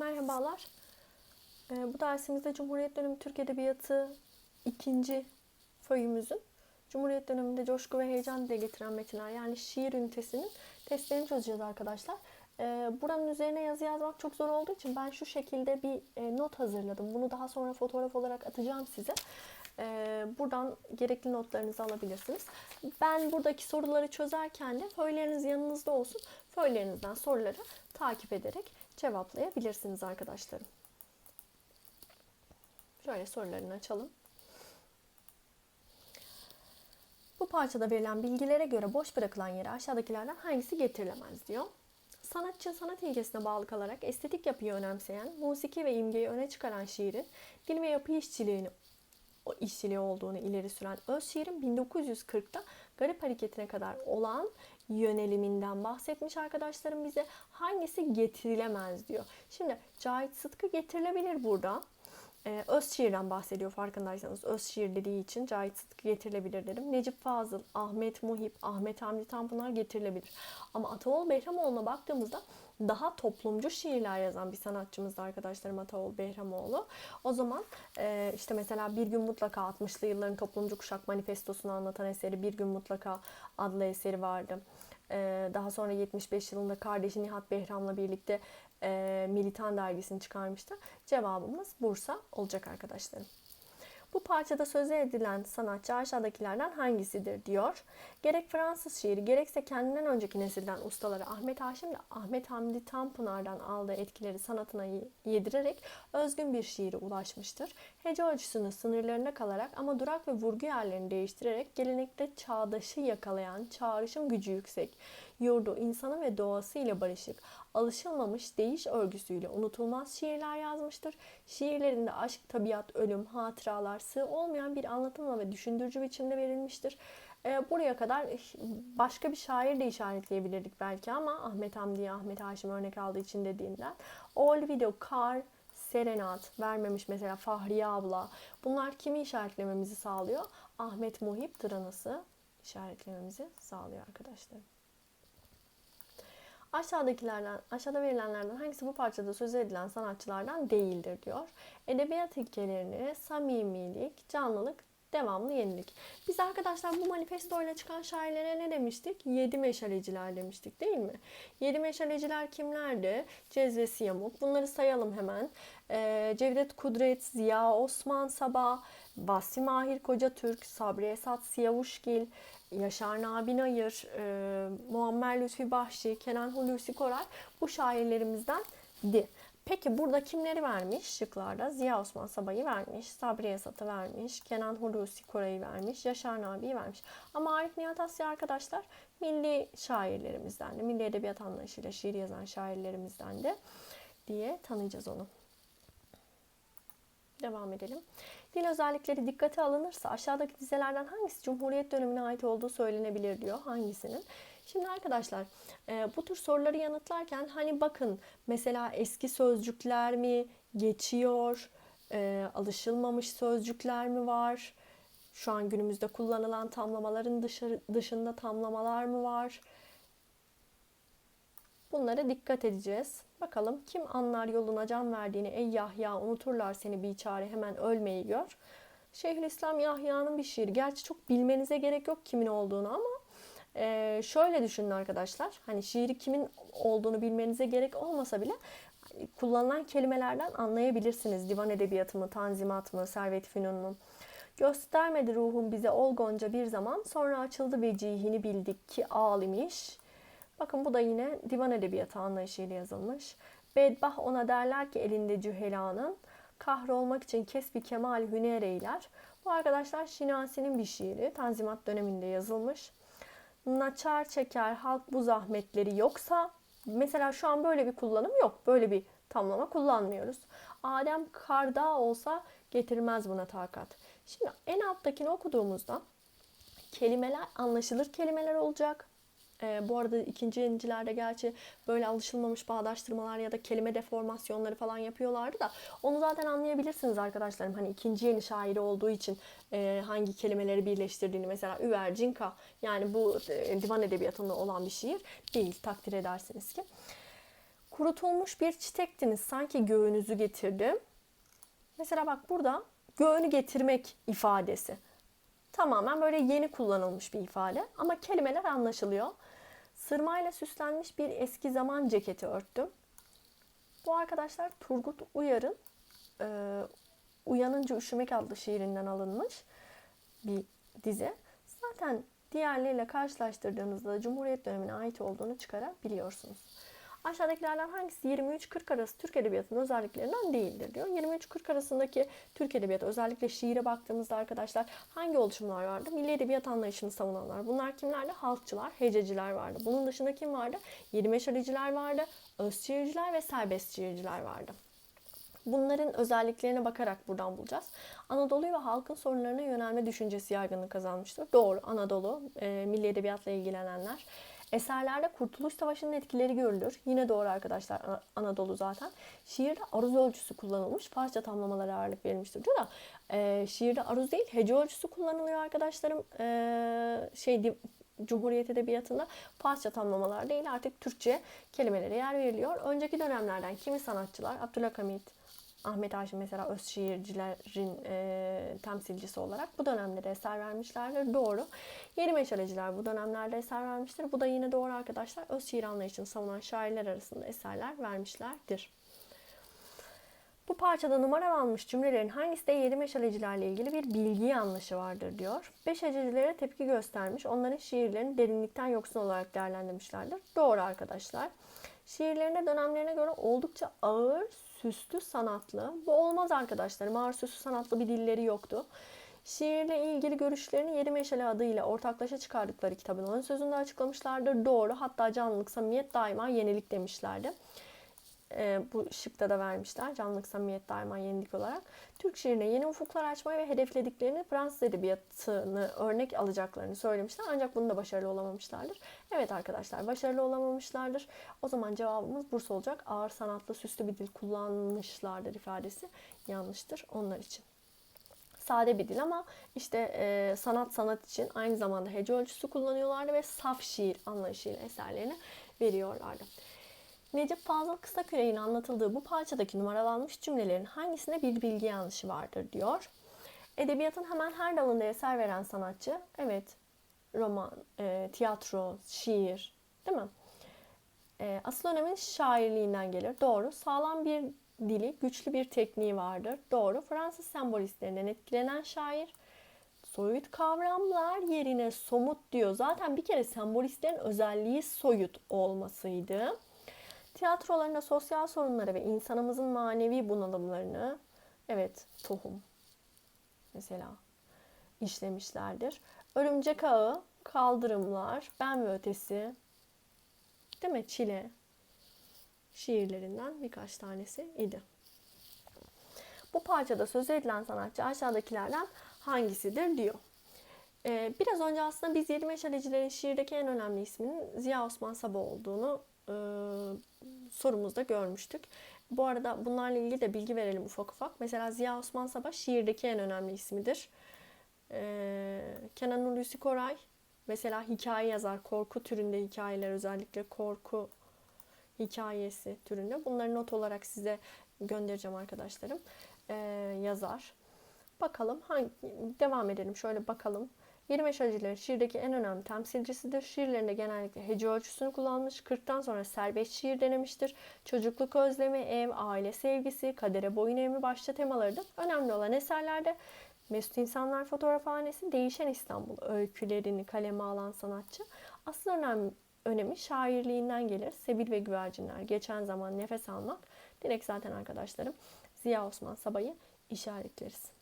Merhabalar. Ee, bu dersimizde Cumhuriyet dönemi Türk Edebiyatı ikinci föyümüzün Cumhuriyet döneminde coşku ve heyecan dile getiren metinler yani şiir ünitesinin testlerini çözeceğiz arkadaşlar. Ee, buranın üzerine yazı yazmak çok zor olduğu için ben şu şekilde bir e, not hazırladım. Bunu daha sonra fotoğraf olarak atacağım size. Ee, buradan gerekli notlarınızı alabilirsiniz. Ben buradaki soruları çözerken de föyleriniz yanınızda olsun. Föylerinizden soruları takip ederek cevaplayabilirsiniz arkadaşlarım. Şöyle sorularını açalım. Bu parçada verilen bilgilere göre boş bırakılan yere aşağıdakilerden hangisi getirilemez diyor. Sanatçı sanat ilkesine bağlı kalarak estetik yapıyı önemseyen, musiki ve imgeyi öne çıkaran şiirin dil ve yapı işçiliğini işçiliği olduğunu ileri süren öz şiirin 1940'ta garip hareketine kadar olan yöneliminden bahsetmiş arkadaşlarım bize. Hangisi getirilemez diyor. Şimdi Cahit Sıtkı getirilebilir burada. Ee, öz şiirden bahsediyor farkındaysanız. Öz şiir dediği için Cahit Sıtkı getirilebilir dedim. Necip Fazıl, Ahmet Muhip, Ahmet Hamdi Tanpınar getirilebilir. Ama Ataol Behramoğlu'na baktığımızda daha toplumcu şiirler yazan bir sanatçımız da arkadaşlarım Ataol Behramoğlu. O zaman e, işte mesela Bir Gün Mutlaka 60'lı yılların toplumcu kuşak manifestosunu anlatan eseri Bir Gün Mutlaka adlı eseri vardı. E, daha sonra 75 yılında kardeşi Nihat Behram'la birlikte e, Militan dergisini çıkarmıştı. Cevabımız Bursa olacak arkadaşlarım. Bu parçada söze edilen sanatçı aşağıdakilerden hangisidir diyor. Gerek Fransız şiiri gerekse kendinden önceki nesilden ustaları Ahmet Haşim de Ahmet Hamdi Tanpınar'dan aldığı etkileri sanatına yedirerek özgün bir şiire ulaşmıştır. Hece ölçüsünün sınırlarında kalarak ama durak ve vurgu yerlerini değiştirerek gelenekte çağdaşı yakalayan çağrışım gücü yüksek, yurdu, insanı ve doğası ile barışık, alışılmamış değiş örgüsüyle unutulmaz şiirler yazmıştır. Şiirlerinde aşk, tabiat, ölüm, hatıralar, sığ olmayan bir anlatımla ve düşündürücü biçimde verilmiştir. E, buraya kadar başka bir şair de işaretleyebilirdik belki ama Ahmet Hamdi'ye Ahmet Haşim örnek aldığı için dediğimden. Olvido, Kar, Serenat vermemiş mesela Fahriye abla. Bunlar kimi işaretlememizi sağlıyor? Ahmet Muhip Dıranası işaretlememizi sağlıyor arkadaşlar. Aşağıdakilerden, aşağıda verilenlerden hangisi bu parçada söz edilen sanatçılardan değildir diyor. Edebiyat ilkelerini samimilik, canlılık, devamlı yenilik. Biz arkadaşlar bu manifesto ile çıkan şairlere ne demiştik? Yedi meşaleciler demiştik değil mi? Yedi meşaleciler kimlerdi? Cezvesi Yamuk. Bunları sayalım hemen. Ee, Cevdet Kudret, Ziya Osman Sabah, Vasfi Mahir Koca Türk, Sabri Esat Siyavuşgil, Yaşar Nabi Nayır, e, Muammer Lütfi Bahşi, Kenan Hulusi Koray bu şairlerimizden di. Peki burada kimleri vermiş şıklarda? Ziya Osman Sabah'ı vermiş, Sabri Esat'ı vermiş, Kenan Hulusi Koray'ı vermiş, Yaşar Nabi'yi vermiş. Ama Arif Nihat Asya arkadaşlar milli şairlerimizden de, milli edebiyat anlayışıyla şiir yazan şairlerimizden de diye tanıyacağız onu. Devam edelim. Dil özellikleri dikkate alınırsa aşağıdaki dizelerden hangisi Cumhuriyet dönemine ait olduğu söylenebilir diyor. Hangisinin? Şimdi arkadaşlar e, bu tür soruları yanıtlarken hani bakın mesela eski sözcükler mi geçiyor, e, alışılmamış sözcükler mi var, şu an günümüzde kullanılan tamlamaların dışarı, dışında tamlamalar mı var? Bunlara dikkat edeceğiz. Bakalım kim anlar yoluna can verdiğini ey Yahya unuturlar seni bir çare hemen ölmeyi gör. Şeyhülislam Yahya'nın bir şiiri. Gerçi çok bilmenize gerek yok kimin olduğunu ama e, şöyle düşünün arkadaşlar. Hani şiiri kimin olduğunu bilmenize gerek olmasa bile kullanılan kelimelerden anlayabilirsiniz. Divan edebiyatı mı, tanzimat mı, servet fünun mu? Göstermedi ruhum bize ol gonca bir zaman. Sonra açıldı vecihini bildik ki ağlimiş. Bakın bu da yine divan edebiyatı anlayışıyla yazılmış. Bedbah ona derler ki elinde cühelanın kahrolmak için kesbi kemal hüner eyler. Bu arkadaşlar Şinasi'nin bir şiiri. Tanzimat döneminde yazılmış. Naçar çeker halk bu zahmetleri yoksa mesela şu an böyle bir kullanım yok. Böyle bir tamlama kullanmıyoruz. Adem karda olsa getirmez buna takat. Şimdi en alttakini okuduğumuzda kelimeler anlaşılır kelimeler olacak. E, bu arada ikinci yenicilerde gerçi böyle alışılmamış bağdaştırmalar ya da kelime deformasyonları falan yapıyorlardı da onu zaten anlayabilirsiniz arkadaşlarım. Hani ikinci yeni şairi olduğu için e, hangi kelimeleri birleştirdiğini mesela Üvercinka yani bu e, divan edebiyatında olan bir şiir değil takdir edersiniz ki. Kurutulmuş bir çiçektiniz sanki göğünüzü getirdim. Mesela bak burada göğünü getirmek ifadesi. Tamamen böyle yeni kullanılmış bir ifade ama kelimeler anlaşılıyor. Sırmayla süslenmiş bir eski zaman ceketi örttüm. Bu arkadaşlar Turgut Uyar'ın e, Uyanınca Üşümek adlı şiirinden alınmış bir dizi. Zaten diğerleriyle karşılaştırdığınızda da Cumhuriyet dönemine ait olduğunu çıkarabiliyorsunuz. Aşağıdakilerden hangisi 23-40 arası Türk Edebiyatı'nın özelliklerinden değildir diyor. 23-40 arasındaki Türk Edebiyatı özellikle şiire baktığımızda arkadaşlar hangi oluşumlar vardı? Milli Edebiyat anlayışını savunanlar. Bunlar kimlerdi? Halkçılar, hececiler vardı. Bunun dışında kim vardı? Yedi meşaleciler vardı, özşiirciler ve serbest şiirciler vardı. Bunların özelliklerine bakarak buradan bulacağız. Anadolu'yu ve halkın sorunlarına yönelme düşüncesi yaygınlık kazanmıştır. Doğru, Anadolu, e, milli edebiyatla ilgilenenler. Eserlerde Kurtuluş Savaşı'nın etkileri görülür. Yine doğru arkadaşlar Anadolu zaten. Şiirde aruz ölçüsü kullanılmış. Farsça tamlamalara ağırlık verilmiştir diyor da e, şiirde aruz değil hece ölçüsü kullanılıyor arkadaşlarım. E, şey Cumhuriyet Edebiyatı'nda Farsça tamlamalar değil artık Türkçe kelimelere yer veriliyor. Önceki dönemlerden kimi sanatçılar Abdülhamit, Ahmet Haşim mesela öz şiircilerin e, temsilcisi olarak bu dönemde eser vermişlerdir. Doğru. Yeni meşaleciler bu dönemlerde eser vermiştir. Bu da yine doğru arkadaşlar. Öz şiir anlayışını savunan şairler arasında eserler vermişlerdir. Bu parçada numaralanmış cümlelerin hangisi de yedi meşalecilerle ilgili bir bilgi yanlışı vardır diyor. Beş hececilere tepki göstermiş. Onların şiirlerini derinlikten yoksun olarak değerlendirmişlerdir. Doğru arkadaşlar. Şiirlerine dönemlerine göre oldukça ağır, süslü, sanatlı. Bu olmaz arkadaşlarım. Ağır, süslü, sanatlı bir dilleri yoktu. Şiirle ilgili görüşlerini Yedi Meşale adıyla ortaklaşa çıkardıkları kitabın ön sözünde açıklamışlardır. Doğru. Hatta canlılık, samimiyet daima yenilik demişlerdi e, bu şıkta da vermişler. Canlılık, samimiyet daima yenilik olarak. Türk şiirine yeni ufuklar açmayı ve hedeflediklerini Fransız edebiyatını örnek alacaklarını söylemişler. Ancak bunu da başarılı olamamışlardır. Evet arkadaşlar başarılı olamamışlardır. O zaman cevabımız Bursa olacak. Ağır sanatlı süslü bir dil kullanmışlardır ifadesi yanlıştır onlar için sade bir dil ama işte e, sanat sanat için aynı zamanda hece ölçüsü kullanıyorlardı ve saf şiir anlayışıyla eserlerini veriyorlardı. Necip Fazıl Kısaküre'nin anlatıldığı bu parçadaki numaralanmış cümlelerin hangisinde bir bilgi yanlışı vardır diyor. Edebiyatın hemen her dalında eser veren sanatçı, evet roman, e, tiyatro, şiir değil mi? E, asıl önemin şairliğinden gelir. Doğru. Sağlam bir dili, güçlü bir tekniği vardır. Doğru. Fransız sembolistlerinden etkilenen şair, soyut kavramlar yerine somut diyor. Zaten bir kere sembolistlerin özelliği soyut olmasıydı. Tiyatrolarında sosyal sorunları ve insanımızın manevi bunalımlarını, evet tohum mesela işlemişlerdir. Örümcek ağı, kaldırımlar, ben ve ötesi, değil mi? Çile şiirlerinden birkaç tanesi idi. Bu parçada söz edilen sanatçı aşağıdakilerden hangisidir diyor. Ee, biraz önce aslında biz Yedi Meşalecilerin şiirdeki en önemli isminin Ziya Osman Sabah olduğunu e, sorumuzda görmüştük. Bu arada bunlarla ilgili de bilgi verelim ufak ufak. Mesela Ziya Osman Sabah şiirdeki en önemli ismidir. E, Kenan Hulusi Koray mesela hikaye yazar. Korku türünde hikayeler özellikle korku hikayesi türünde. Bunları not olarak size göndereceğim arkadaşlarım. E, yazar. Bakalım hangi devam edelim. Şöyle bakalım. Yeni meşalcilerin şiirdeki en önemli temsilcisidir. Şiirlerinde genellikle hece ölçüsünü kullanmış. 40'tan sonra serbest şiir denemiştir. Çocukluk özlemi, ev, aile sevgisi, kadere boyun eğimi başta temalarıdır. Önemli olan eserlerde Mesut İnsanlar Fotoğrafhanesi, Değişen İstanbul öykülerini kaleme alan sanatçı. Asıl önemli önemi şairliğinden gelir. Sebil ve Güvercinler, Geçen Zaman, Nefes Almak. Direkt zaten arkadaşlarım Ziya Osman Sabay'ı işaretleriz.